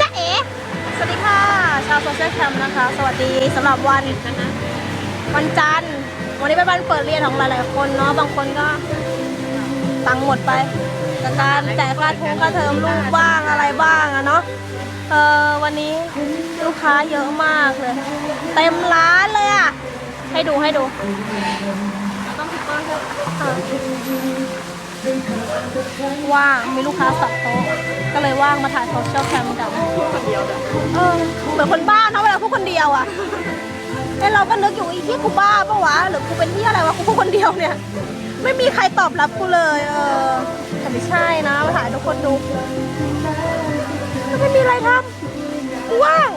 จ๊ะเอ๋สวัสดีค่ะ ชาวโซเชียลแคมป์นะคะ สวัสดีสำหรับวันวันจันทร์ วันนี้เป็นวันเปิดเรียนของหลายๆคนเนาะ บางคนก็ตังหมดไปกับการจ่ค่าทุนค่าเทอมลูกบ้างอะไรบ้างอะเนาะ เออวันนี้ลูกค้าเยอะมากเลย เต็มร้านเลยอะให้ดูให้ดูต้องพิเปอร์ว่างมีลูกค้าสับโต๊ะ ก็เลยว่างมาถ่ายโซเชียลแคมกันเออเหมือนคนบ้าเนาะเวลาพูดคนเดียวอะไอ้เราก็นึกอยู่อ้ที่กูบ้าปะวะหรือกูเป็นที่อะไรวะกูพูดคนเดียวเนี่ย ไม่มีใครตอบรับกูเลย เออแต่ไม่ใช่นะมาถ่ายทุกคนดูไม่มีอะไรทำกูว่าง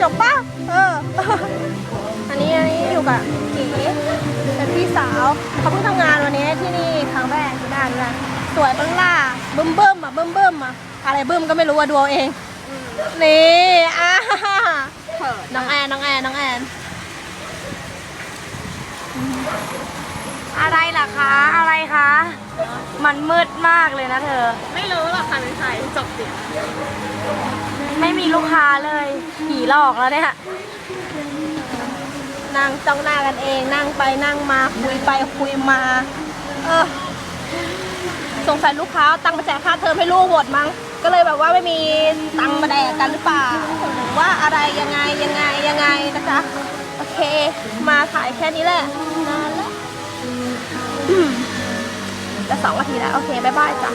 จบปะเออ อันนี้อันนี้อยู่กับกีเป็นพี่สาวเขาเพิ่งทำงานวันนี้ที่นี่ครั้งแรกที่ด้านนะสวยปะล่า บึ้มเบิ้มอะบึ้มเบิ้มอะอะไรบึ้มก็ไม่รู้ว่าดูเอาเอง นี่อ่าน้องแอนน้องแอนน้องแอนอะไรล่ะคะ อะไรคะ มันมืดมากเลยนะเธอ ไม่รู้หรอกค่ะเป็นใครจบเสียงไม่มีลูกค้าเลยผีหลอกแล้วเนี่ยนั่งจ้องหน้ากันเองนั่งไปนั่งมาคุยไปคุยมา เออ สงสัยลูกค้าเอาตังค์มาแจกค่าเทอมให้ลูกหมดมั้ง ก็เลยแบบว่าไม่มีตังค์มาแดกกันหรือเปล่าหรือว่าอะไรยังไงยังไงยังไงนะจ๊ะโอเค มาขายแค่นี้แหละนานแล้วจะสองนาทีแล้ว โอเค บ๊ายบายจ้ะ